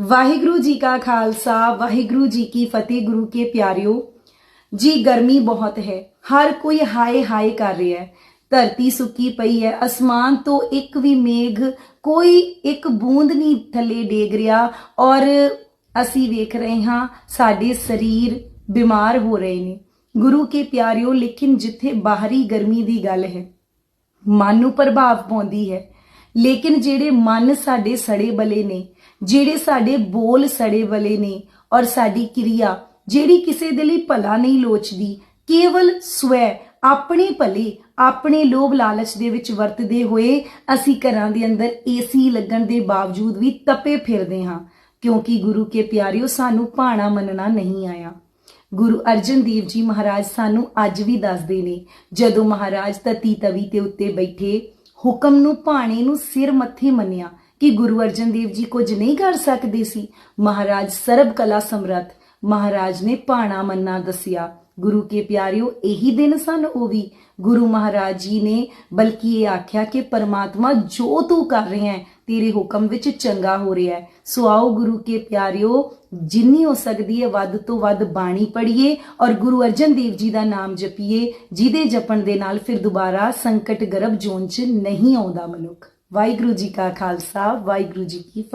ਵਾਹਿਗੁਰੂ ਜੀ ਕਾ ਖਾਲਸਾ, ਵਾਹਿਗੁਰੂ ਜੀ ਕੀ ਫਤਿਹ, ਗੁਰੂ ਕੇ ਪਿਆਰਿਓ। ਜੀ, ਗਰਮੀ ਬਹੁਤ ਹੈ। ਹਰ ਕੋਈ ਹਾਏ ਹਾਏ ਕਰ ਰਿਹਾ ਹੈ। ਧਰਤੀ ਸੁੱਕੀ ਪਈ ਹੈ। ਅਸਮਾਨ ਤੋਂ ਇੱਕ ਵੀ ਮੇਘ, ਕੋਈ ਇੱਕ ਬੂੰਦ ਨਹੀਂ ਥੱਲੇ ਡੇਗ ਰਿਹਾ। ਔਰ ਅਸੀਂ ਵੇਖ ਰਹੇ ਹਾਂ, ਸਾਡੇ ਸਰੀਰ ਬਿਮਾਰ ਹੋ ਰਹੇ ਨੇ। ਗੁਰੂ ਕੇ ਪਿਆਰਿਓ, ਲੇਕਿਨ ਜਿੱਥੇ ਬਾਹਰੀ ਗਰਮੀ ਦੀ ਗੱਲ ਹੈ, ਮਨ ਨੂੰ ਪ੍ਰਭਾਵ ਪਾਉਂਦੀ ਹੈ। ਲੇਕਿਨ ਜਿਹੜੇ ਮਨ ਸਾਡੇ ਸੜੇ ਬਲੇ ਨੇ, ਜਿਹੜੇ ਸਾਡੇ ਬੋਲ ਸੜੇ ਬਲੇ ਨੇ ਔਰ ਸਾਡੀ ਕਿਰਿਆ ਜਿਹੜੀ ਕਿਸੇ ਦੇ ਲਈ ਭਲਾ ਨਹੀਂ ਲੋਚਦੀ, ਕੇਵਲ ਸਵੈ ਆਪਣੇ ਭਲੇ, ਆਪਣੇ ਲੋਭ ਲਾਲਚ ਦੇ ਵਿੱਚ ਵਰਤਦੇ ਹੋਏ ਅਸੀਂ ਘਰਾਂ ਦੇ ਅੰਦਰ ਏਸੀ ਲੱਗਣ ਦੇ ਬਾਵਜੂਦ ਵੀ ਤਪੇ ਫਿਰਦੇ ਹਾਂ, ਕਿਉਂਕਿ ਗੁਰੂ ਕੇ ਪਿਆਰਿਓ ਸਾਨੂੰ ਭਾਣਾ ਮੰਨਣਾ ਨਹੀਂ ਆਇਆ। ਗੁਰੂ ਅਰਜਨ ਦੇਵ ਜੀ ਮਹਾਰਾਜ ਸਾਨੂੰ ਅੱਜ ਵੀ ਦੱਸਦੇ ਨੇ, ਜਦੋਂ ਮਹਾਰਾਜ ਤਤੀ ਤਵੀ ਤੇ ਉੱਤੇ ਬੈਠੇ ਹੁਕਮ ਨੂੰ ਭਾਣੇ ਨੂੰ ਸਿਰ ਮੱਥੇ ਮੰਨਿਆ ਕਿ ਗੁਰੂ ਅਰਜਨ ਦੇਵ ਜੀ ਕੁਝ ਨਹੀਂ ਕਰ ਸਕਦੇ ਸੀ। ਮਹਾਰਾਜ ਸਰਬ ਕਲਾ ਸਮਰੱਥ ਮਹਾਰਾਜ ਨੇ ਭਾਣਾ ਮੰਨਾ ਦੱਸਿਆ। ਗੁਰੂ ਕੇ ਪਿਆਰਿਓ, ਇਹੀ ਦਿਨ ਸਨ ਉਹ ਵੀ। ਗੁਰੂ ਮਹਾਰਾਜ ਜੀ ਨੇ ਬਲਕਿ ਇਹ ਆਖਿਆ ਕਿ ਪਰਮਾਤਮਾ ਜੋ ਤੂੰ ਕਰ ਰਿਹਾ ਹੈ, ਤੇਰੇ ਹੁਕਮ ਵਿੱਚ ਚੰਗਾ ਹੋ ਰਿਹਾ ਹੈ। ਸੋ ਆਓ ਗੁਰੂ ਕੇ ਪਿਆਰਿਓ, ਜਿੰਨੀ ਹੋ ਸਕਦੀ ਹੈ ਵੱਧ ਤੋਂ ਵੱਧ ਬਾਣੀ ਪੜ੍ਹੀਏ ਔਰ ਗੁਰੂ ਅਰਜਨ ਦੇਵ ਜੀ ਦਾ ਨਾਮ ਜਪੀਏ, ਜਿਹਦੇ ਜਪਣ ਦੇ ਨਾਲ ਫਿਰ ਦੁਬਾਰਾ ਸੰਕਟ ਗਰਭ ਜੋਨ 'ਚ ਨਹੀਂ ਆਉਂਦਾ ਮਨੁੱਖ। ਵਾਹਿਗੁਰੂ ਜੀ ਕਾ ਖਾਲਸਾ, ਵਾਹਿਗੁਰੂ ਜੀ ਕੀ